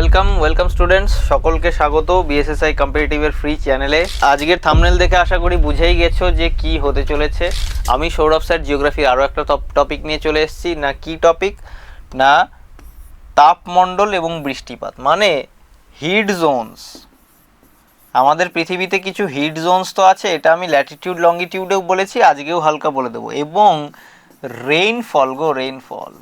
Welcome welcome students সকলকে স্বাগত BSSI কম্পিটিটিভের free চ্যানেলে আজকের থামনেল দেখে আশা করি বুঝেই গেছো যে কি হতে চলেছে। আমি সৌরভ স্যার জিওগ্রাফির আরও একটা টপিক নিয়ে চলে এসেছি। না কি টপিক না তাপমণ্ডল এবং বৃষ্টিপাত। মানে হিট জোনস আমাদের পৃথিবীতে কিছু হিট জোনস তো আছে, এটা আমি ল্যাটিটিউড লঙ্গিটিউডেও বলেছি, আজকেও হালকা বলে দেবো। এবং রেইনফল গো রেইনফল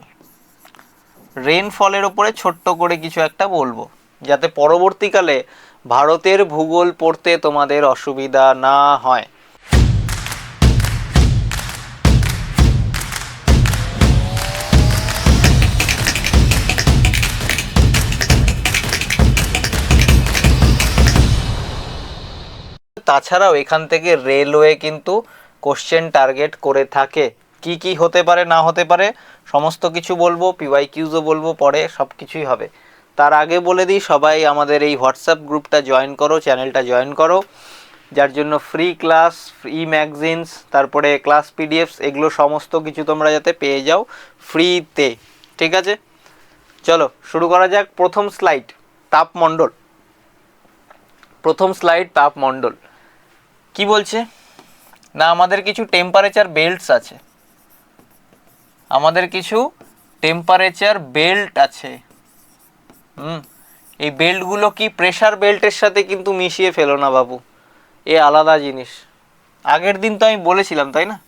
রেনফলের ওপরে ছোট্ট করে কিছু একটা বলব, যাতে পরবর্তীকালে ভারতের ভূগোল পড়তে তোমাদের অসুবিধা না হয়। তাছাড়াও এখান থেকে রেলওয়ে কিন্তু কোশ্চেন টার্গেট করে থাকে। কি কি হতে পারে, না হতে পারে, সমস্ত কিছু বলব পিওয়াই কিউজও বলব, পরে সব কিছুই হবে। তার আগে বলে দিই, সবাই আমাদের এই হোয়াটসঅ্যাপ গ্রুপটা জয়েন করো চ্যানেলটা জয়েন করো। যার জন্য ফ্রি ক্লাস ফ্রি ম্যাগজিনস তারপরে ক্লাস পিডিএফস এগুলো সমস্ত কিছু তোমরা যাতে পেয়ে যাও ফ্রিতে ঠিক আছে? চলো, শুরু করা যাক। প্রথম স্লাইড তাপমণ্ডল। প্রথম স্লাইড তাপমণ্ডল। কি বলছে? না, আমাদের কিছু টেম্পারেচার বেল্টস আছে। আমাদের কিছু টেম্পারেচার বেল্ট আছে। হুম? এই বেল্টগুলো কি প্রেশার বেল্টের সাথে কিন্তু মিশিয়ে ফেলো না বাবু। এ আলাদা জিনিস। আগের দিন তো আমি বলেছিলাম, তাই না?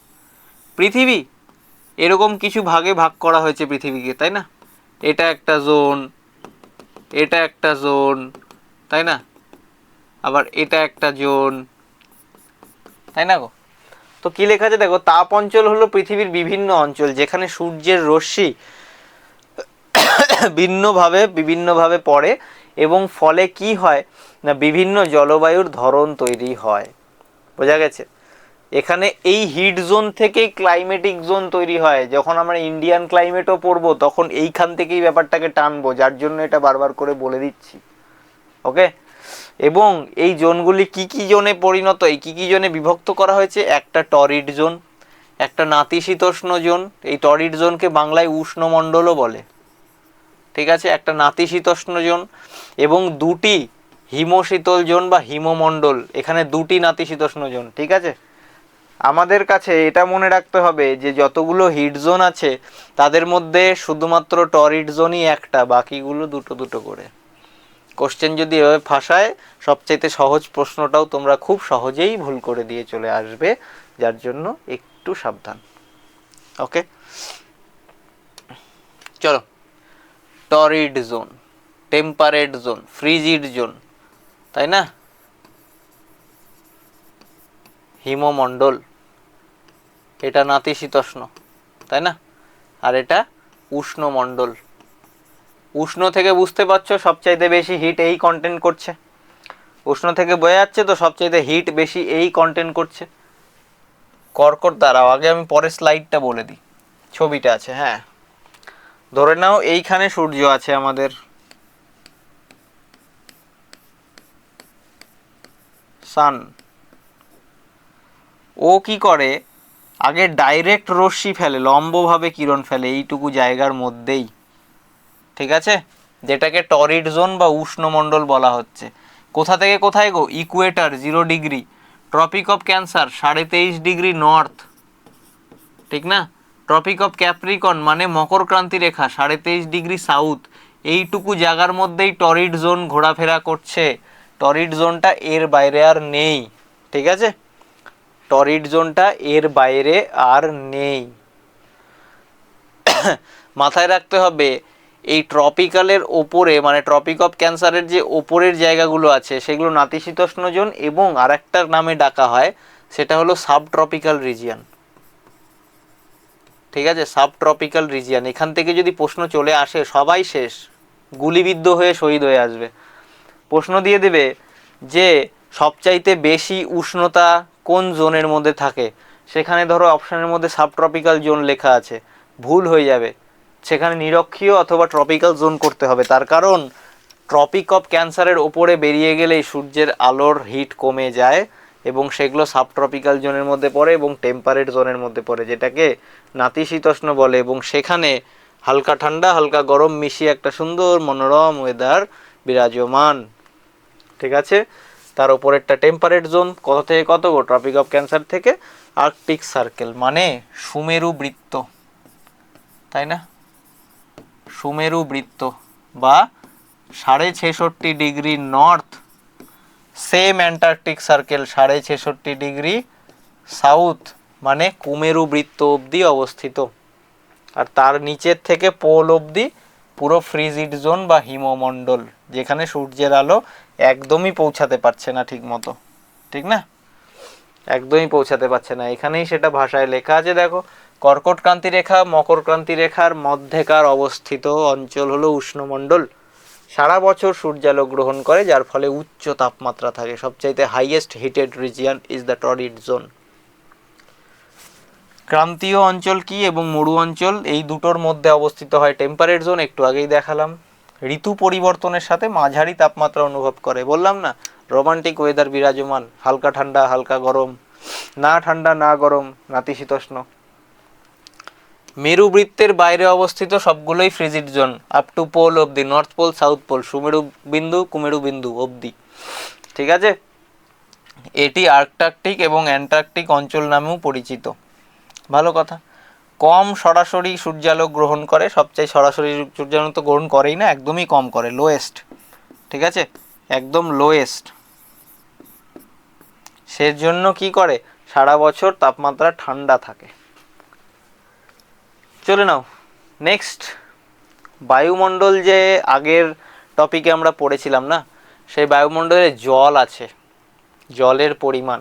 পৃথিবী, এরকম কিছু ভাগে ভাগ করা হয়েছে পৃথিবীকে, তাই না? এটা একটা জোন এটা একটা জোন তাই না? আবার এটা একটা জোন তাই না গো? তো কি লেখা আছে? দেখো, তাপ অঞ্চল হলো পৃথিবীর বিভিন্ন অঞ্চল, যেখানে সূর্যের রশ্মি ভিন্নভাবে, বিভিন্নভাবে পড়ে এবং ফলে কি হয়? না, বিভিন্ন জলবায়ুর ধরন তৈরি হয়। বোঝা গেছে? এখানে এই হিট জোন থেকেই ক্লাইমেটিক জোন তৈরি হয়। যখন আমরা ইন্ডিয়ান ক্লাইমেটও পড়ব, তখন এইখান থেকেই ব্যাপারটাকে টানবো, যার জন্য এটা বারবার করে বলে দিচ্ছি। ওকে এবং এই জোনগুলি কি কি জোনে পরিণত, এই কি কি জোনে বিভক্ত করা হয়েছে? একটা টরিড জোন, একটা নাতিশীতোষ্ণ জোন, এই টরিড জোনকে বাংলায় উষ্ণমণ্ডলও বলে। ঠিক আছে? একটা নাতিশীতোষ্ণ জোন এবং দুটি হিমশীতল জোন বা হিমমণ্ডল, এখানে দুটি নাতিশীতোষ্ণ জোন, ঠিক আছে? আমাদের কাছে এটা মনে রাখতে হবে যে যতগুলো হিট জোন আছে, তাদের মধ্যে শুধুমাত্র টরিড জোনই একটা, বাকিগুলো দুটো দুটো করে। কোশ্চেন যদি এভাবে ফাঁসায়, সবচাইতে সহজ প্রশ্নটাও তোমরা খুব সহজেই ভুল করে দিয়ে চলে আসবে, যার জন্য একটু সাবধান। ওকে চলো। Torrid zone temperate zone frigid zone তাই না? হিমমণ্ডল, এটা নাতিশীতোষ্ণ, তাই না? আর এটা উষ্ণমণ্ডল। উষ্ণ থেকে বুঝতে পারছ, সবচাইতে বেশি হিট এই কন্টেন্ট করছে। উষ্ণ থেকে বোঝা যাচ্ছে তো সবচাইতে হিট বেশি এই কন্টেন্ট করছে। কর্কট দাঁড়াও, আগে আমি পরের স্লাইডটা বলে দিই। ছবিটা আছে হ্যাঁ। ধরে নাও এইখানে সূর্য আছে আমাদের। সান ও কি করে? আগে ডাইরেক্ট রশ্মি ফেলে, লম্বভাবে কিরণ ফেলে, এইটুকু জায়গার মধ্যেই। ঠিক আছে? যেটাকে টরিড জোন বা উষ্ণমণ্ডল বলা হচ্ছে। কোথা থেকে কোথায় গো? Equator, zero degree. Tropic of cancer, সাড়ে তেইশ ডিগ্রি নর্থ। ঠিক না? ট্রপিক অফ ক্যাপ্রিকন মানে মকর ক্রান্তি রেখা, সাড়ে তেইশ ডিগ্রি সাউথ। এইটুকু জায়গার মধ্যেই টরিড জোন ঘোরাফেরা করছে। টরিড জোনটা এর বাইরে আর নেই। ঠিক আছে? টরিড জোনটা এর বাইরে আর নেই। মাথায় রাখতে হবে এই ট্রপিক্যালের ওপরে মানে ট্রপিক অফ ক্যান্সারের যে ওপরের জায়গাগুলো আছে, সেগুলো নাতিশীতোষ্ণ জোন এবং আরেকটার নামে ডাকা হয়, সেটা হলো সাব ট্রপিক্যাল রিজিয়ান ঠিক আছে? সাব ট্রপিক্যাল রিজিয়ান এখান থেকে যদি প্রশ্ন চলে আসে, সবাই শেষ। গুলিবিদ্ধ হয়ে শহীদ হয়ে আসবে। প্রশ্ন দিয়ে দেবে যে, সবচাইতে বেশি উষ্ণতা কোন জোনের মধ্যে থাকে? সেখানে ধরো অপশানের মধ্যে সাব ট্রপিক্যাল জোন লেখা আছে। ভুল হয়ে যাবে। সেখানে নিরক্ষীয় অথবা ট্রপিক্যাল জোন করতে হবে। তার কারণ ট্রপিক অফ ক্যান্সারের ওপরে বেরিয়ে গেলেই সূর্যের আলোর হিট কমে যায় এবং সেগুলো সাবট্রপিক্যাল জোনের মধ্যে পড়ে এবং টেম্পারেট জোনের মধ্যে পড়ে, যেটাকে নাতিশীতোষ্ণ বলে। এবং সেখানে হালকা ঠান্ডা, হালকা গরম মিশিয়ে একটা সুন্দর মনোরম ওয়েদার বিরাজমান। ঠিক আছে? তার উপরেরটা টেম্পারেট জোন কত থেকে কত গো? ট্রপিক অফ ক্যান্সার থেকে আর্কটিক সার্কেল মানে সুমেরু বৃত্ত। তাই না? সুমেরু বৃত্ত বা সাড়ে ছেষট্টি degree north, same antarctic circle সাড়ে ছেষট্টি ডিগ্রি সাউথ মানে কুমেরু বৃত্ত অবধি অবস্থিত। আর তার নিচের থেকে পোল অবধি পুরো ফ্রিজিড জোন বা হিমমণ্ডল, যেখানে সূর্যের আলো একদমই পৌঁছাতে পারছে না ঠিক মতো ঠিক না? একদমই পৌঁছাতে পারছে না। এখানেই সেটা ভাষায় লেখা আছে, দেখো। কর্কট ক্রান্তি রেখা মকর ক্রান্তি রেখার মধ্যেকার অবস্থিত অঞ্চল হলো উষ্ণমণ্ডল। সারা বছর সূর্যালোক গ্রহণ করে, যার ফলে উচ্চ তাপমাত্রা থাকে। সবচাইতে highest heated region is the torrid zone ক্রান্তীয় অঞ্চল কি এবং মরু অঞ্চল? এই দুটোর মধ্যে অবস্থিত হয় টেম্পারেট জোন একটু আগেই দেখালাম। ঋতু পরিবর্তনের সাথে মাঝারি তাপমাত্রা অনুভব করে। বললাম না রোমান্টিক ওয়েদার বিরাজমান। হালকা ঠান্ডা, হালকা গরম। না ঠান্ডা, না গরম, নাতিশীতোষ্ণ। মেরু বৃত্তের বাইরে অবস্থিত সবগুলোই frigid zone up to pole অবধি নর্থ পোল সাউথ পোল সুমেরু বিন্দু, কুমেরু বিন্দু অবধি। ঠিক আছে? এটি আর্কটার্কটিক এবং অ্যান্টার্কটিক অঞ্চল নামেও পরিচিত। ভালো কথা। কম সরাসরি সূর্যালোক গ্রহণ করে, সবচেয়ে সরাসরি সূর্যালোক তো গ্রহণ করেই না, একদমই কম করে লোয়েস্ট ঠিক আছে? একদম লোয়েস্ট সেজন্য কি করে? সারা বছর তাপমাত্রা ঠান্ডা থাকে। চলে নাও। নেক্সট বায়ুমণ্ডল যে আগের টপিকে আমরা পড়েছিলাম না, সেই বায়ুমণ্ডলে জল আছে, জলের পরিমাণ।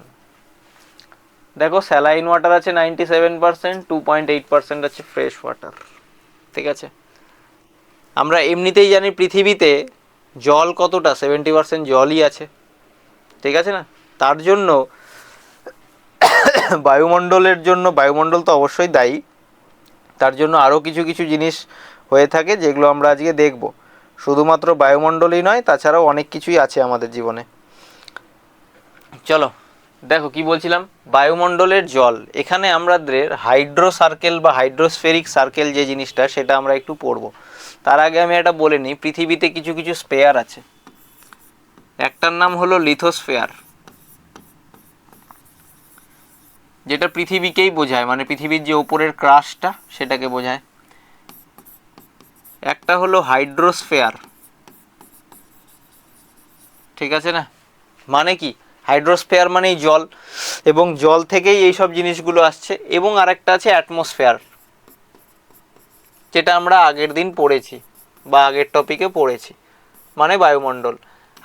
দেখো স্যালাইন ওয়াটার আছে ninety seven percent two point eight percent আছে ফ্রেশ ওয়াটার ঠিক আছে? আমরা এমনিতেই জানি পৃথিবীতে জল কতটা সেভেন্টি পার্সেন্ট জলই আছে। ঠিক আছে না? তার জন্য বায়ুমণ্ডলের জন্য, বায়ুমণ্ডল তো অবশ্যই দায়ী তার জন্য আরও কিছু কিছু জিনিস হয়ে থাকে যেগুলো আমরা আজকে দেখব। শুধুমাত্র বায়ুমণ্ডলই নয়, তাছাড়াও অনেক কিছুই আছে আমাদের জীবনে। চলো, দেখো কি বলছিলাম? বায়ুমণ্ডলের জল। এখানে আমাদের হাইড্রো সার্কেল বা হাইড্রোস্ফেরিক সার্কেল যে জিনিসটা, সেটা আমরা একটু পড়ব। তার আগে আমি এটা বলে নিই, পৃথিবীতে কিছু কিছু স্পেয়ার আছে। একটার নাম হলো লিথোস্ফেয়ার। যেটা পৃথিবীকেই বোঝায় মানে পৃথিবীর যে ওপরের ক্রাশটা সেটাকে বোঝায়। একটা হলো হাইড্রোস্ফেয়ার ঠিক আছে না? মানে কি? হাইড্রোস্ফেয়ার মানেই জল, এবং জল থেকেই এই সব জিনিসগুলো আসছে, এবং আরেকটা আছে অ্যাটমসফেয়ার যেটা আমরা আগের দিন পড়েছি, বা আগের টপিকে পড়েছি মানে বায়ুমণ্ডল।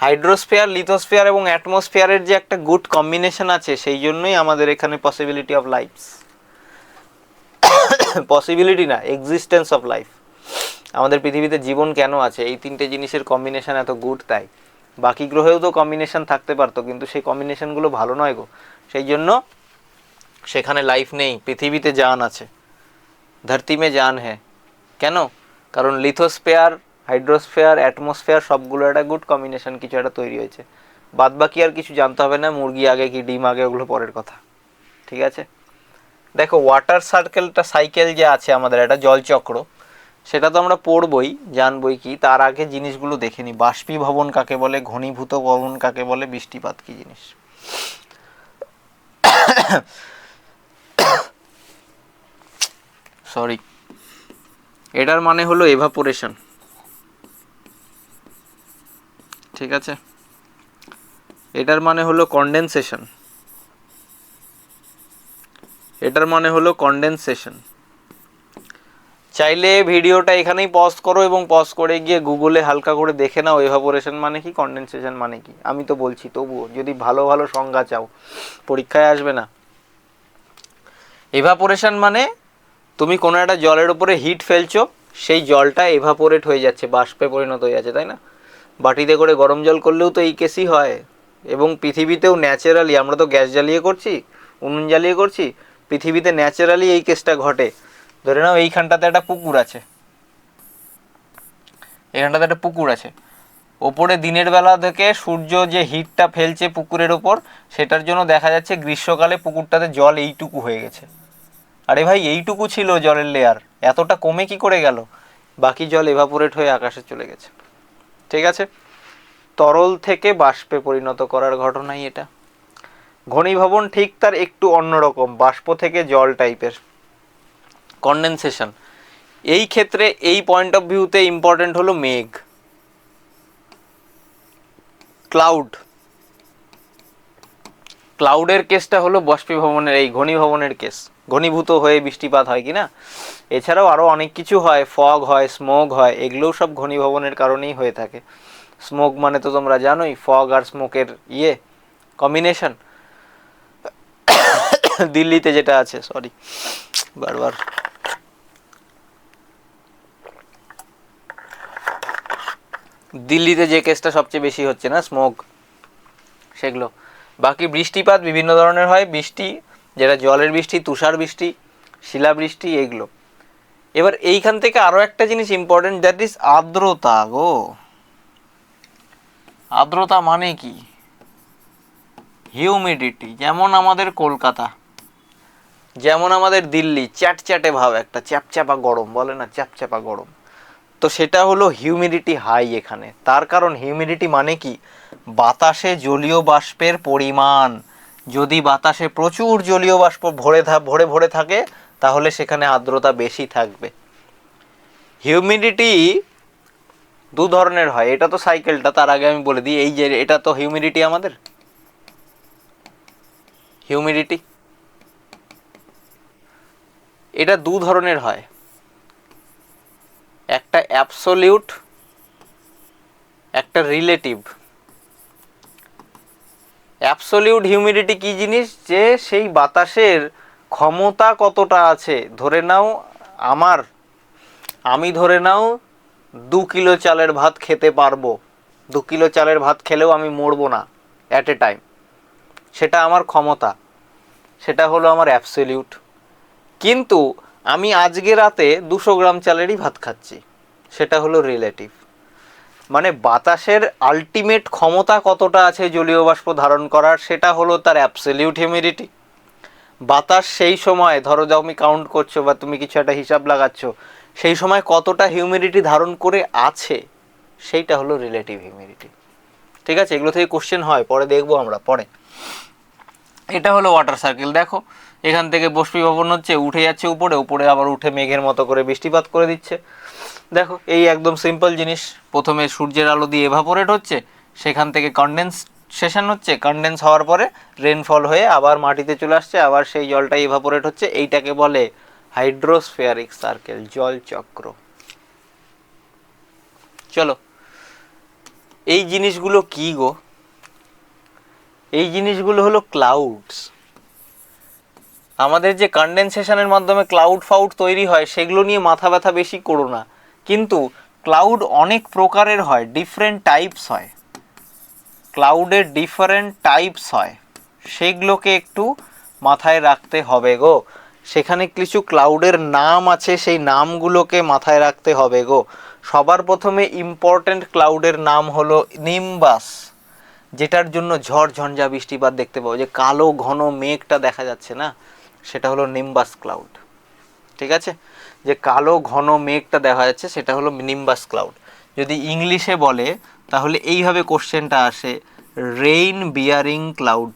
হাইড্রোস্ফিয়ার, লিথোস্ফিয়ার এবং অ্যাটমসফিয়ারের যে একটা গুড কম্বিনেশন আছে, সেই জন্যই আমাদের এখানে পসিবিলিটি অফ লাইফস পসিবিলিটি না এক্সিস্টেন্স অফ লাইফ আমাদের পৃথিবীতে জীবন কেন আছে? এই তিনটে জিনিসের কম্বিনেশন এত গুড তাই। বাকি গ্রহেও তো কম্বিনেশন থাকতে পারতো, কিন্তু সেই কম্বিনেশনগুলো ভালো নয় গো। সেই জন্য সেখানে লাইফ নেই, পৃথিবীতে জান আছে। ধরতি মে জান হ্যাঁ কেন? কারণ লিথোস্ফেয়ার হাইড্রোস্ফেয়ার, অ্যাটমসফেয়ার, সবগুলো একটা গুড কম্বিনেশন কিছু একটা তৈরি হয়েছে। বাদ বাকি আর কিছু জানতে হবে না, মুরগি আগে কি, ডিম আগে, ওগুলো পরের কথা। ঠিক আছে? দেখো ওয়াটার সার্কেলটা সাইকেল যে আছে আমাদের, একটা জলচক্র সেটা তো আমরা পড়বই, জানবই কি, তার আগে জিনিসগুলো দেখে নিই। বাষ্পীভবন কাকে বলে ঘনীভূত ভবন কাকে বলে, বৃষ্টিপাত কি জিনিস। সরি এটার মানে হলো এভাপোরেশন ঠিক আছে? এটার মানে হলো কন্ডেনসেশন এটার মানে হলো কন্ডেনসেশন চাইলে ভিডিওটা এখানেই পজ করো এবং পজ করে গিয়ে গুগলে হালকা করে দেখে নাও এভাপোরেশন মানে কি কন্ডেনসেশন মানে কি? আমি তো বলছি, তবুও যদি ভালো ভালো সংজ্ঞা চাও, পরীক্ষায় আসবে না। এভাপোরেশন মানে তুমি কোনো একটা জলের উপরে হিট ফেলছো, সেই জলটা এভাপোরেট হয়ে যাচ্ছে, বাষ্পে পরিণত হয়ে যাচ্ছে, তাই না? বাটিতে করে গরম জল করলেও তো এই কেসই হয়। এবং পৃথিবীতেও ন্যাচারালি আমরা তো গ্যাস জ্বালিয়ে করছি, উনুন জ্বালিয়ে করছি, পৃথিবীতে ন্যাচারালি এই কেসটা ঘটে। ধরে নাও এইখানটাতে একটা পুকুর আছে। এখানটাতে একটা পুকুর আছে। ওপরে দিনের বেলা থেকে সূর্য যে হিটটা ফেলছে পুকুরের ওপর, সেটার জন্য দেখা যাচ্ছে গ্রীষ্মকালে পুকুরটাতে জল এইটুকু হয়ে গেছে। আরে ভাই, এইটুকু ছিল জলের লেয়ার এতটা কমে কি করে গেল? বাকি জল এভাপোরেট হয়ে আকাশে চলে গেছে। ঠিক আছে? তরল থেকে বাষ্পে পরিণত করার ঘটনাই এটা। ঘনীভবন ঠিক তার একটু অন্যরকম, বাষ্প থেকে জল টাইপের। কন্ডেনসেশন এই ক্ষেত্রে এই পয়েন্ট অফ ভিউতে ইম্পর্টেন্ট হলো মেঘ। ক্লাউড ক্লাউডের কেসটা হলো বাষ্পীভবনের, এই ঘনীভবনের কেস ঘনীভূত হয়ে বৃষ্টিপাত হয় কি না এছাড়াও আরও অনেক কিছু হয় ফগ হয় স্মোক হয়, এগুলোও সব ঘনীভবনের কারণেই হয়ে থাকে। স্মোক মানে তো তোমরা জানোই ফগ আর স্মোকের ইয়ে কম্বিনেশন দিল্লিতে যেটা আছে সরি বারবার। দিল্লিতে যে কেসটা সবচেয়ে বেশি হচ্ছে না স্মোক সেগুলো। বাকি বৃষ্টিপাত বিভিন্ন ধরনের হয়, বৃষ্টি যেটা জলের বৃষ্টি, তুষার বৃষ্টি, শিলাবৃষ্টি, এগুলো। এবার এইখান থেকে আরও একটা জিনিস ইম্পর্টেন্ট দ্যাট ইজ আর্দ্রতা গো। আর্দ্রতা মানে কি? হিউমিডিটি যেমন আমাদের কলকাতা, যেমন আমাদের দিল্লি, চ্যাটচ্যাটে ভাব একটা, চ্যাপচ্যাপা গরম, বলে না চ্যাপচ্যাপা গরম। তো সেটা হলো হিউমিডিটি হাই এখানে। তার কারণ হিউমিডিটি মানে কি? বাতাসে জলীয় বাষ্পের পরিমাণ। যদি বাতাসে প্রচুর জলীয় বাষ্প ভরে ভরে ভরে থাকে, তাহলে সেখানে আর্দ্রতা বেশি থাকবে। হিউমিডিটি দু ধরনের হয়। এটা তো সাইকেলটা, তার আগে আমি বলে দিই, এই যে এটা তো হিউমিডিটি আমাদের? হিউমিডিটি। এটা দু ধরনের হয়। একটা অ্যাবসোলিউট, একটা রিলেটিভ। অ্যাবসোলিউট হিউমিডিটি কি জিনিস? যে সেই বাতাসের ক্ষমতা কতটা আছে? ধরে নাও আমার, আমি ধরে নাও দু কিলো চালের ভাত খেতে পারব। দু কিলো চালের ভাত খেলেও আমি মরবো না অ্যাট এ টাইম সেটা আমার ক্ষমতা। সেটা হলো আমার অ্যাবসোলিউট কিন্তু আমি আজকে রাতে দুশো গ্রাম চালেরই ভাত খাচ্ছি। সেটা হলো রিলেটিভ মানে বাতাসের আলটিমেট ক্ষমতা কতটা আছে জলীয় বাষ্প ধারণ করার, সেটা হলো তার অ্যাবসলিউট হিউমিডিটি বাতাস সেই সময়, ধরো যা তুমি কাউন্ট করছ বা তুমি কিছু একটা হিসাব লাগাচ্ছ, সেই সময় কতটা হিউমিডিটি ধারণ করে আছে, সেইটা হলো রিলেটিভ হিউমিডিটি ঠিক আছে? এগুলো থেকে কোশ্চেন হয়, পরে দেখব আমরা, পরে। এটা হলো ওয়াটার সার্কেল দেখো। এখান থেকে বাষ্পীভবন হচ্ছে, উঠে যাচ্ছে উপরে উপরে আবার উঠে মেঘের মতো করে বৃষ্টিপাত করে দিচ্ছে। দেখো, এই একদম সিম্পল জিনিস। প্রথমে সূর্যের আলো দিয়ে এভাপোরেট হচ্ছে, সেখান থেকে কনডেন্স সেশন হচ্ছে কনডেন্স হওয়ার পরে রেনফল হয়ে আবার মাটিতে চলে আসছে, আবার সেই জলটা এভাপোরেট হচ্ছে, এইটাকে বলে হাইড্রোস্ফিয়ারিক সার্কেল জল চক্র। চলো, এই জিনিসগুলো কি গো? এই জিনিসগুলো হলো ক্লাউডস আমাদের যে কন্ডেনসেশনের মাধ্যমে ক্লাউড ফাউড তৈরি হয়, সেগুলো নিয়ে মাথা ব্যথা বেশি করো না। কিন্তু ক্লাউড অনেক প্রকারের হয় ডিফারেন্ট টাইপস হয়। ক্লাউডের ডিফারেন্ট টাইপস হয়। সেগুলোকে একটু মাথায় রাখতে হবে গো। সেখানে কিছু ক্লাউডের নাম আছে, সেই নামগুলোকে মাথায় রাখতে হবে গো। সবার প্রথমে ইম্পর্ট্যান্ট ক্লাউডের নাম হলো নিম্বাস যেটার জন্য ঝড়, ঝঞ্ঝা, বৃষ্টিপাত দেখতে পাবো। যে কালো, ঘন মেঘটা দেখা যাচ্ছে না, সেটা হলো নিম্বাস ক্লাউড ঠিক আছে? যে কালো ঘন মেঘটা দেখা যাচ্ছে, সেটা হলো নিম্বাস ক্লাউড যদি ইংলিশে বলে, তাহলে এইভাবে কোশ্চেনটা আসে rain bearing cloud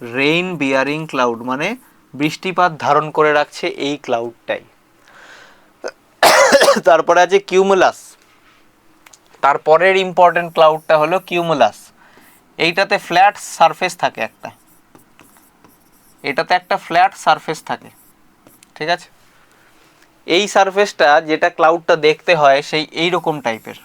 rain bearing cloud মানে বৃষ্টিপাত ধারণ করে রাখছে এই ক্লাউডটাই তারপরে আছে কিউমুলাস তারপরের ইম্পর্টেন্ট ক্লাউডটা হলো কিউমুলাস এইটাতে ফ্ল্যাট সারফেস থাকে একটা। এটাতে একটা ফ্ল্যাট সারফেস থাকে। ঠিক আছে? এই সারফেসটা যেটা ক্লাউডটা দেখতে হয় সেই এই রকম টাইপের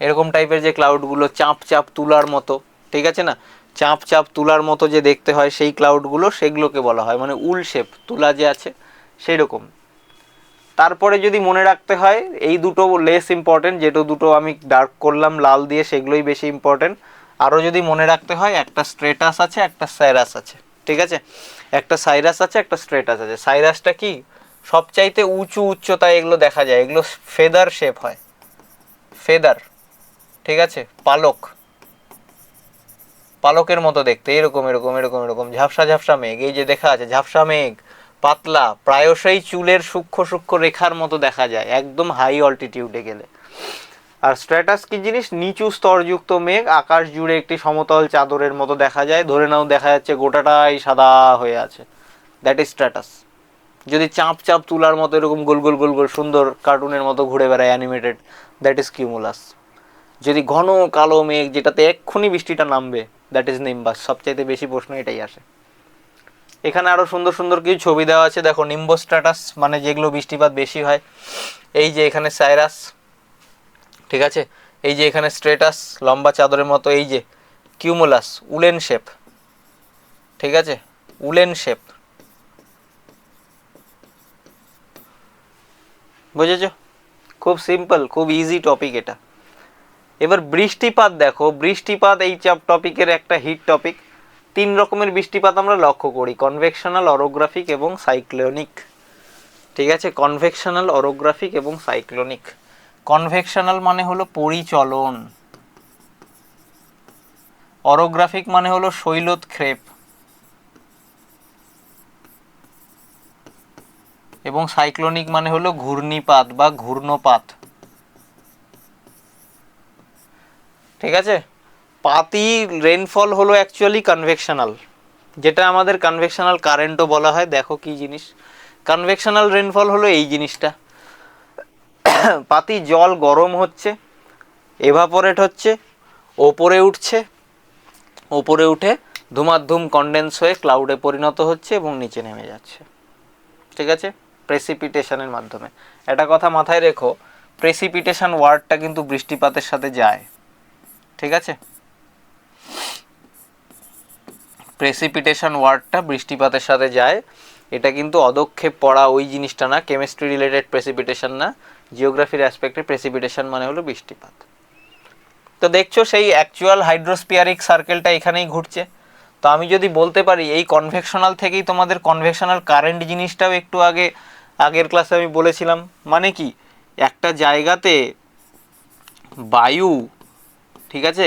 এরকম টাইপের যে ক্লাউডগুলো চাপ চাপ তুলার মতো, ঠিক আছে না? চাপ চাপ তুলার মতো যে দেখতে হয় সেই ক্লাউডগুলো সেগুলোকে বলা হয় মানে উল শেপ তুলা যে আছে সেই রকম তারপরে যদি মনে রাখতে হয়, এই দুটো লেস ইম্পর্টেন্ট যেটা দুটো আমি ডার্ক করলাম, লাল দিয়ে সেগুলোই বেশি ইম্পর্টেন্ট আরও যদি মনে রাখতে হয়, একটা স্ট্রেটাস আছে, একটা স্যারাস আছে, ঠিক আছে? একটা সাইরাস আছে, একটা স্ট্রেটাস আছে। সাইরাসটা কি? সবচাইতে উঁচু উচ্চতায় এগুলো দেখা যায়। এগুলো ফেদার শেপ হয়। ফেদার, ঠিক আছে? পালক। পালকের মতো দেখতে। এরকম এরকম এরকম এরকম। ঝাপসা ঝাপসা মেঘ। এই যে দেখা আছে, ঝাপসা মেঘ। পাতলা। প্রায়শই চুলের সূক্ষ্ম সূক্ষ্ম রেখার মতো দেখা যায়। একদম হাই অল্টিটিউডে গেলে। আর স্ট্র্যাটাস কি জিনিস? নিচু স্তরযুক্ত মেঘ, আকাশ জুড়ে একটি সমতল চাদরের মতো দেখা যায়। ধরে নাও দেখা যাচ্ছে গোটাটাই সাদা হয়ে আছে। দ্যাট ইজ স্ট্র্যাটাস যদি চাপ চাপ তুলার মতো এরকম গোল গোল গোল গোল সুন্দর কার্টুনের মতো ঘুরে বেড়ায় অ্যানিমেটেড দ্যাট ইজ কিউমুলাস যদি ঘন কালো মেঘ, যেটাতে এক্ষুনি বৃষ্টিটা নামবে দ্যাট ইজ নিম্বাস সবচাইতে বেশি প্রশ্ন এটাই আসে। এখানে আরও সুন্দর সুন্দর কিছু ছবি দেওয়া আছে। দেখো নিম্ব স্ট্যাটাস মানে যেগুলো বৃষ্টিপাত বেশি হয়। এই যে এখানে সাইরাস ঠিক আছে? এই যে এখানে স্ট্রেটাস, লম্বা চাদরের মতো, এই যে কিউমুলাস, উলেন শেপ। ঠিক আছে? Woollen shape. বুঝেছ? খুব সিম্পল খুব ইজি টপিক এটা। এবার বৃষ্টিপাত দেখো। বৃষ্টিপাত এই চাপ টপিকের একটা হিট টপিক তিন রকমের বৃষ্টিপাত আমরা লক্ষ্য করি। কনভেকশনাল অরোগ্রাফিক এবং সাইক্লোনিক ঠিক আছে? কনভেকশনাল অরোগ্রাফিক এবং সাইক্লোনিক কনভেকশনাল মানে হলো পরিচলন। অরোগ্রাফিক মানে হলো শৈলোৎক্ষেপ এবং সাইক্লোনিক মানে হলো ঘূর্ণিপাত বা ঘূর্ণপাত। ঠিক আছে? পাতি রেনফল হলো অ্যাকচুয়ালি কনভেকশনাল যেটা আমাদের কনভেকশনাল কারেন্টও বলা হয়, দেখো কি জিনিস। কনভেকশনাল রেনফল হলো এই জিনিসটা। পাতি জল গরম হচ্ছে এভাপোরেট হচ্ছে, ওপরে উঠছে, ওপরে উঠে ধুমাধুম কন্ডেন্স হয়ে ক্লাউডে পরিণত হচ্ছে এবং নিচে নেমে যাচ্ছে। ঠিক আছে? প্রেসিপিটেশনের মাধ্যমে। একটা কথা মাথায় রেখো প্রেসিপিটেশন ওয়ার্ডটা কিন্তু বৃষ্টিপাতের সাথে যায়। ঠিক আছে? প্রেসিপিটেশন ওয়ার্ডটা বৃষ্টিপাতের সাথে যায়। এটা কিন্তু অদক্ষেপ পড়া ওই জিনিসটা না কেমিস্ট্রি রিলেটেড প্রেসিপিটেশন না। জিওগ্রাফির অ্যাসপেক্টে প্রেসিপিটেশন মানে হলো বৃষ্টিপাত। তো দেখছ সেই অ্যাকচুয়াল হাইড্রোস্পিয়ারিক সার্কেলটা এখানেই ঘুরছে। তো আমি যদি বলতে পারি, এই কনভেকশনাল থেকেই তোমাদের কনভেকশনাল কারেন্ট জিনিসটাও একটু আগে, আগের ক্লাসে আমি বলেছিলাম। মানে কি? একটা জায়গাতে বায়ু, ঠিক আছে?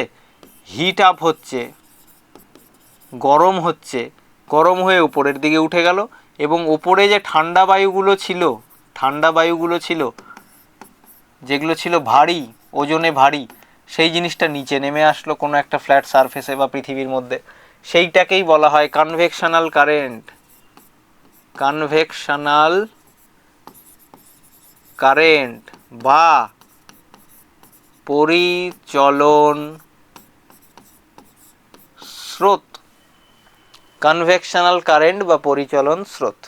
হিট আপ হচ্ছে, গরম হচ্ছে, গরম হয়ে উপরের দিকে উঠে গেল এবং ওপরে যে ঠান্ডা বায়ুগুলো ছিল, ঠান্ডা বায়ুগুলো ছিল যেগুলো ছিল ভারী, ওজনে ভারী, সেই জিনিসটা নিচে নেমে আসলো কোনো একটা ফ্ল্যাট সারফেসে বা পৃথিবীর মধ্যে। সেইটাকেই বলা হয় কনভেকশনাল কারেন্ট কনভেকশনাল কারেন্ট বা পরিচলন স্রোত। কনভেকশনাল কারেন্ট বা পরিচলন স্রোত।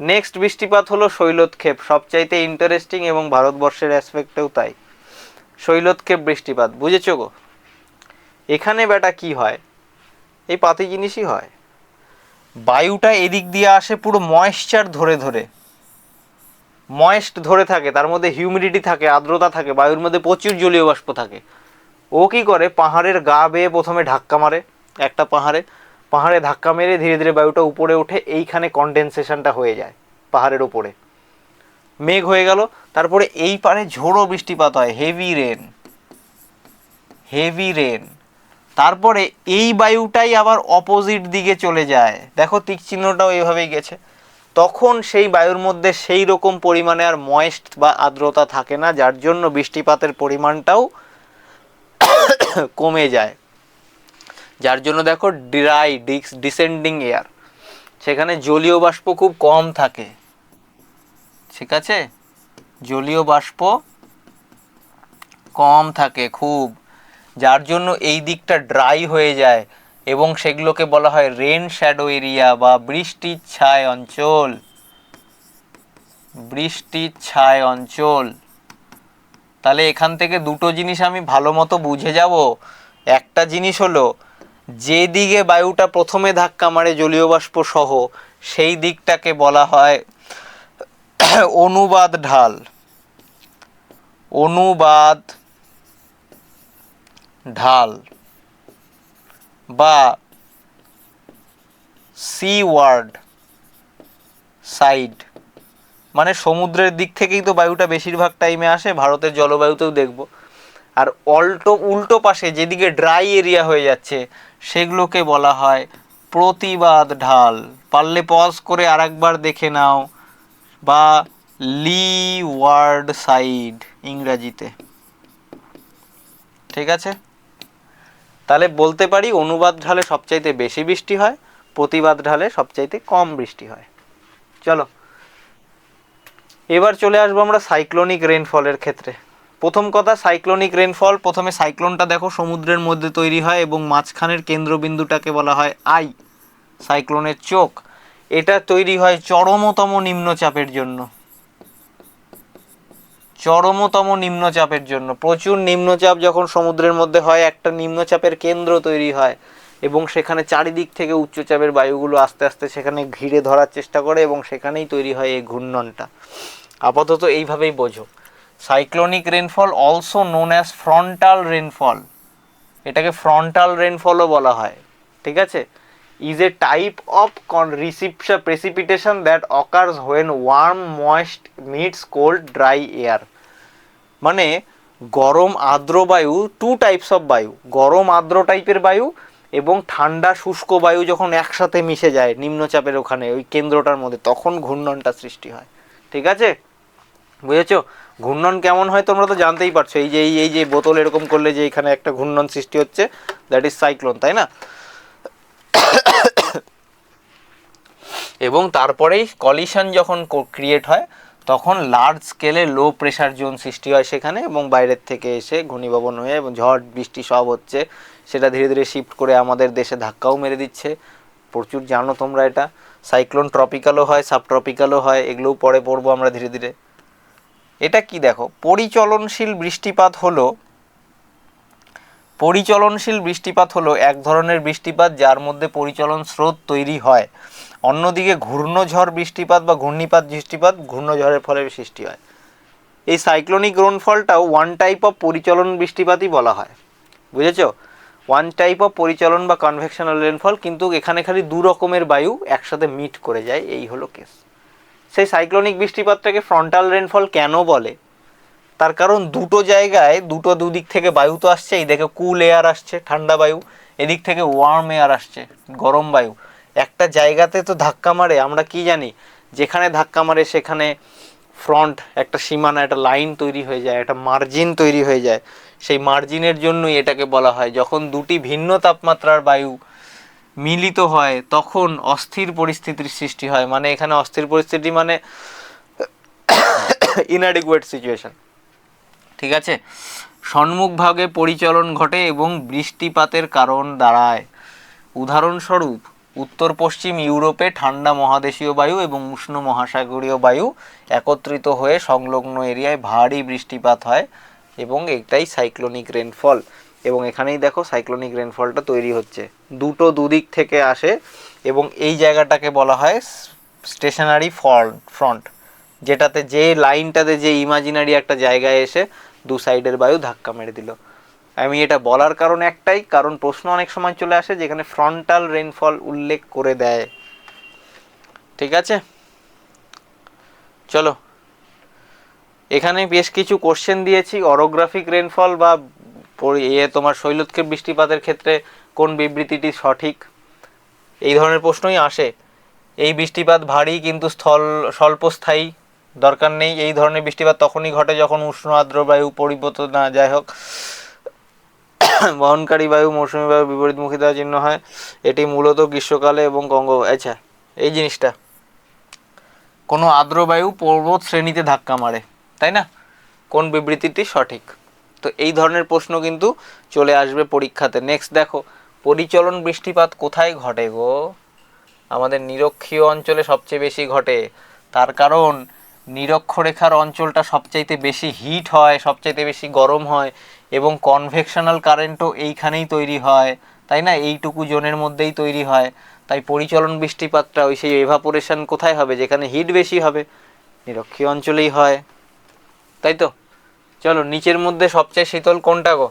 নেক্সট বৃষ্টিপাত হলো শৈলোৎক্ষেপ সবচাইতে ইন্টারেস্টিং এবং ভারতবর্ষের অ্যাসপেক্টেও তাই। শৈলোৎক্ষেপ বৃষ্টিপাত, বুঝেছ গো? এখানে বেটা কি হয়? এই পাতি জিনিসই হয়। বায়ুটা এদিক দিয়ে আসে পুরো ময়েশ্চার ধরে ধরে। ময়েস্ট ধরে থাকে, তার মধ্যে হিউমিডিটি থাকে, আর্দ্রতা থাকে, বায়ুর মধ্যে প্রচুর জলীয় বাষ্প থাকে। ও কী করে? পাহাড়ের গা বেয়ে প্রথমে ধাক্কা মারে, একটা পাহাড়ে। পাহাড়ে ধাক্কা মেরে ধীরে ধীরে বায়ুটা উপরে উঠে এইখানে কন্ডেনসেশনটা হয়ে যায় পাহাড়ের ওপরে মেঘ হয়ে গেল, তারপরে এই পারে ঝোড়ো বৃষ্টিপাত হয় হেভি রেন হেভি রেন তারপরে এই বায়ুটাই আবার অপোজিট দিকে চলে যায়। দেখো তীর চিহ্নটাও এইভাবেই গেছে। তখন সেই বায়ুর মধ্যে সেই রকম পরিমাণে আর ময়েস্ট বা আর্দ্রতা থাকে না, যার জন্য বৃষ্টিপাতের পরিমাণটাও কমে যায়। যার জন্য দেখো ড্রাই ডিক্স ডিসেন্ডিং এয়ার সেখানে জলীয় বাষ্প খুব কম থাকে। ঠিক আছে? জলীয় বাষ্প কম থাকে খুব। যার জন্য এই দিকটা ড্রাই হয়ে যায় এবং সেগুলোকে বলা হয় রেন শ্যাডো এরিয়া বা বৃষ্টির ছায় অঞ্চল। বৃষ্টির ছায় অঞ্চল। তাহলে এখান থেকে দুটো জিনিস আমি ভালো মতো বুঝে যাব। একটা জিনিস হলো যে দিকে বায়ুটা প্রথমে ধাক্কা মারে জলীয় বাষ্প সহ, সেই দিকটাকে বলা হয় অনুবাদ ঢাল। অনুবাদ ঢাল বা সি ওয়ার্ড, সাইড। মানে সমুদ্রের দিক থেকেই তো বায়ুটা বেশিরভাগ টাইমে আসে, ভারতের জলবায়ুতেও দেখব। আর অল্টো, উল্টো পাশে যেদিকে ড্রাই এরিয়া হয়ে যাচ্ছে সেগুলোকে বলা হয় প্রতিবাদ ঢাল। পারলে পজ করে আরেকবার দেখে নাও, বা লি ওয়ার্ড সাইড ইংরাজিতে। ঠিক আছে? তাহলে বলতে পারি অনুবাদ ঢালে সবচাইতে বেশি বৃষ্টি হয়, প্রতিবাদ ঢালে সবচাইতে কম বৃষ্টি হয়। চলো, এবার চলে আসব আমরা সাইক্লোনিক রেনফলের ক্ষেত্রে। প্রথম কথা সাইক্লোনিক রেনফল প্রথমে সাইক্লোনটা দেখো, সমুদ্রের মধ্যে তৈরি হয় এবং মাঝখানের কেন্দ্রবিন্দুটাকে বলা হয় আই সাইক্লোনের চোখ। এটা তৈরি হয় চরমতম নিম্নচাপের জন্য। চরমতম নিম্নচাপের জন্য। প্রচুর নিম্নচাপ যখন সমুদ্রের মধ্যে হয়, একটা নিম্নচাপের কেন্দ্র তৈরি হয় এবং সেখানে চারিদিক থেকে উচ্চচাপের বায়ুগুলো আস্তে আস্তে সেখানে ঘিরে ধরার চেষ্টা করে এবং সেখানেই তৈরি হয় এই ঘূর্ণনটা। আপাতত এইভাবেই বোঝো। Cyclonic rainfall also known as frontal rainfall এটাকে ফ্রন্টাল রেনফলও বলা হয়, ঠিক আছে? Is a type of reception precipitation that occurs when warm moist meets cold dry air মানে গরম আর্দ্র বায়ু টু টাইপস অফ বায়ু। গরম আর্দ্র টাইপের বায়ু এবং ঠান্ডা, শুষ্ক বায়ু যখন একসাথে মিশে যায় নিম্নচাপের ওখানে, ওই কেন্দ্রটার মধ্যে, তখন ঘূর্ণনটা সৃষ্টি হয়। ঠিক আছে? বুঝেছ? ঘূর্ণন কেমন হয় তোমরা তো জানতেই পারছ। এই যে এই যে বোতল এরকম করলে যে এখানে একটা ঘূর্ণন সৃষ্টি হচ্ছে দ্যাট ইজ সাইক্লোন তাই না? এবং তারপরেই কলিশন যখন ক্রিয়েট হয়, তখন লার্জ স্কেলে লো প্রেশার জোন সৃষ্টি হয় সেখানে এবং বাইরের থেকে এসে ঘূর্ণিভবন হয়ে এবং ঝড়, বৃষ্টি সব হচ্ছে। সেটা ধীরে ধীরে শিফট করে আমাদের দেশে ধাক্কাও মেরে দিচ্ছে। প্রচুর জানো তোমরা এটা। সাইক্লোন ট্রপিক্যালও হয় সাবট্রপিক্যালও হয়, এগুলোও পরে পড়ব আমরা ধীরে ধীরে। এটা কি দেখো? পরিচলনশীল বৃষ্টিপাত হলো, পরিচলনশীল বৃষ্টিপাত হলো এক ধরনের বৃষ্টিপাত যার মধ্যে পরিচলন স্রোত তৈরি হয়। অন্যদিকে ঘূর্ণঝড় বৃষ্টিপাত বা ঘূর্ণিপাত বৃষ্টিপাত ঘূর্ণঝড়ের ফলে সৃষ্টি হয়। এই সাইক্লোনিক রেনফলটাও ওয়ান টাইপ অফ পরিচলন বৃষ্টিপাতই বলা হয়। বুঝেছ? ওয়ান টাইপ অফ পরিচলন বা কনভেকশনাল রেনফল কিন্তু এখানে খালি দু রকমের বায়ু একসাথে মিট করে যায়, এই হলো কেস সেই সাইক্লোনিক বৃষ্টিপাতটাকে ফ্রন্টাল রেনফল কেন বলে? তার কারণ দুটো জায়গায়, দুটো দুদিক থেকে বায়ু তো আসছে দেখে কুল এয়ার আসছে, ঠান্ডা বায়ু, এদিক থেকে ওয়ার্ম এয়ার আসছে, গরম বায়ু। একটা জায়গাতে তো ধাক্কা মারে, আমরা কি জানি? যেখানে ধাক্কা মারে সেখানে ফ্রন্ট একটা সীমানা, একটা লাইন তৈরি হয়ে যায়, একটা মার্জিন তৈরি হয়ে যায়। সেই মার্জিনের জন্যই এটাকে বলা হয়। যখন দুটি ভিন্ন তাপমাত্রার বায়ু মিলিত হয়, তখন অস্থির পরিস্থিতির সৃষ্টি হয়। মানে এখানে অস্থির পরিস্থিতি মানে ইনঅ্যাডিকুয়েট সিচুয়েশন ঠিক আছে? সম্মুখভাগে পরিচলন ঘটে এবং বৃষ্টিপাতের কারণ দাঁড়ায়। উদাহরণস্বরূপ, উত্তর পশ্চিম ইউরোপে ঠান্ডা মহাদেশীয় বায়ু এবং উষ্ণ মহাসাগরীয় বায়ু একত্রিত হয়ে সংলগ্ন এরিয়ায় ভারী বৃষ্টিপাত হয় এবং এটাই সাইক্লোনিক রেনফল এবং এখানেই দেখো সাইক্লোনিক রেনফলটা তৈরি হচ্ছে। দুটো দুদিক থেকে আসে এবং এই জায়গাটাকে বলা হয় স্টেশনারি ফ্রন্ট ফ্রন্ট যেটাতে যে লাইনটাতে যে ইমাজিনারি একটা জায়গায় এসে দু সাইডের বায়ু ধাক্কা মেরে দিল। আমি এটা বলার কারণ একটাই, কারণ প্রশ্ন অনেক সময় চলে আসে যেখানে ফ্রন্টাল রেনফল উল্লেখ করে দেয়। ঠিক আছে? চলো। এখানে বেশ কিছু কোশ্চেন দিয়েছি অরোগ্রাফিক রেনফল বা এ তোমার শৈলক্ষেপ বৃষ্টিপাতের ক্ষেত্রে কোন বিবৃতিটি সঠিক? এই ধরনের প্রশ্নই আসে। এই বৃষ্টিপাত ভারী কিন্তু স্থল স্বল্পস্থায়ী, দরকার নেই। এই ধরনের বৃষ্টিপাত তখনই ঘটে যখন উষ্ণ আর্দ্র বায়ু পরিবর্তন না, যাই হোক। বহনকারী বায়ু মৌসুমী বায়ু বিপরীতমুখী দ্বারা চিহ্ন হয়। এটি মূলত গ্রীষ্মকালে এবং গঙ্গ আচ্ছা এই জিনিসটা। কোনো আর্দ্র বায়ু পর্বত শ্রেণীতে ধাক্কা মারে, তাই না? কোন বিবৃতিটি সঠিক? তো এই ধরনের প্রশ্ন কিন্তু চলে আসবে পরীক্ষাতে। নেক্সট দেখো, পরিচলন বৃষ্টিপাত কোথায় ঘটে গো? আমাদের নিরক্ষীয় অঞ্চলে সবচেয়ে বেশি ঘটে। তার কারণ, নিরক্ষরেখার অঞ্চলটা সবচাইতে বেশি হিট হয়, সবচাইতে বেশি গরম হয় এবং কনভেকশনাল কারেন্টও এইখানেই তৈরি হয়। তাই না? এইটুকু জোনের মধ্যেই তৈরি হয়। তাই পরিচলন বৃষ্টিপাতটা ওই সেই এভাপোরেশন কোথায় হবে? যেখানে হিট বেশি হবে, নিরক্ষীয় অঞ্চলেই হয়। তাই তো? চলো, নিচের মধ্যে সবচেয়ে শীতল কোনটা গো?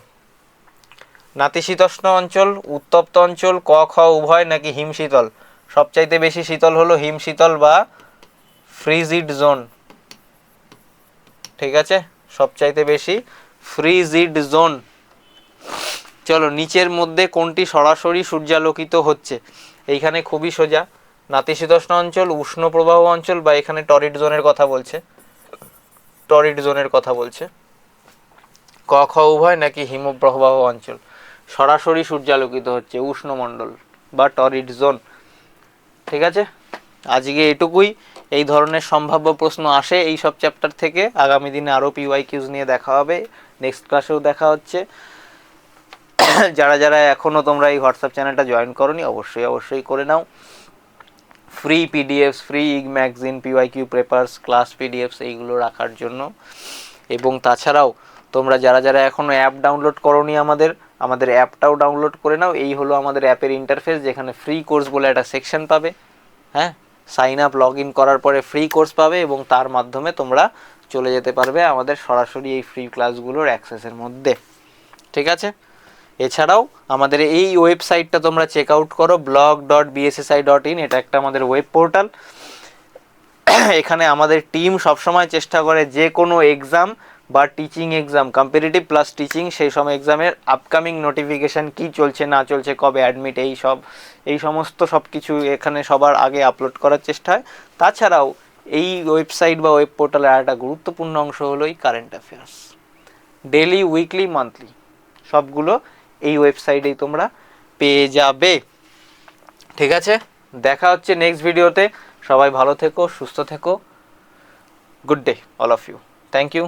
নাতিশীতোষ্ণ অঞ্চল, উত্তপ্ত অঞ্চল, ক, খ, উভয় নাকি হিমশীতল সবচাইতে বেশি শীতল হলো হিমশীতল বা ফ্রিজিড জোন। ঠিক আছে? সবচাইতে বেশি ফ্রিজিড জোন। চলো, নিচের মধ্যে কোনটি সরাসরি সূর্যালোকিত হচ্ছে? এইখানে খুবই সোজা। নাতিশীতোষ্ণ অঞ্চল, উষ্ণ প্রবাহ অঞ্চল বা এখানে টরিড জোনের কথা বলছে। টরিড জোনের কথা বলছে। ক খ উভয় নাকি হিমপ্রবাহ অঞ্চল? সরাসরি সূর্যালোকিত হচ্ছে, উষ্ণমণ্ডল বা টরিড জোন। ঠিক আছে? আজকে এটুকুই। এই ধরনের সম্ভাব্য প্রশ্ন আসে এই সব চ্যাপ্টার থেকে। আগামী দিনে আরও পিওয়াই কিউজ নিয়ে দেখা হবে। নেক্সট ক্লাসেও দেখা হচ্ছে। যারা যারা এখনও তোমরা এই হোয়াটসঅ্যাপ চ্যানেলটা জয়েন করনি, অবশ্যই অবশ্যই করে নাও। Free PDFs free e magazine PY Q papers class PDFs এইগুলো রাখার জন্য। এবং তাছাড়াও তোমরা যারা যারা এখনও অ্যাপ ডাউনলোড করনি আমাদের আমাদের অ্যাপটাও ডাউনলোড করে নাও। এই হলো আমাদের অ্যাপের ইন্টারফেস যেখানে ফ্রি কোর্স বলে একটা সেকশন পাবে। হ্যাঁ? সাইন আপ লগ ইন করার পরে ফ্রি কোর্স পাবে এবং তার মাধ্যমে তোমরা চলে যেতে পারবে আমাদের সরাসরি এই ফ্রি ক্লাসগুলোর অ্যাক্সেসের মধ্যে। ঠিক আছে? এছাড়াও আমাদের এই ওয়েবসাইটটা তোমরা চেক আউট করো blog dot BSSI dot in এটা একটা আমাদের ওয়েব পোর্টাল এখানে আমাদের টিম সবসময় চেষ্টা করে যে কোনো এক্সাম বা teaching exam competitive plus teaching সেই সময় এক্সামের আপকামিং নোটিফিকেশান কি চলছে, না চলছে, কবে অ্যাডমিট এই সব, এই সমস্ত সব কিছু এখানে সবার আগে আপলোড করার চেষ্টা হয় তাছাড়াও এই ওয়েবসাইট বা ওয়েব পোর্টালের একটা গুরুত্বপূর্ণ অংশ হলো এই current affairs daily weekly monthly সবগুলো এই ওয়েবসাইটেই তোমরা পেয়ে যাবে। ঠিক আছে? দেখা হচ্ছে নেক্সট ভিডিওতে সবাই ভালো থেকো, সুস্থ থেকো। Good day all of you thank you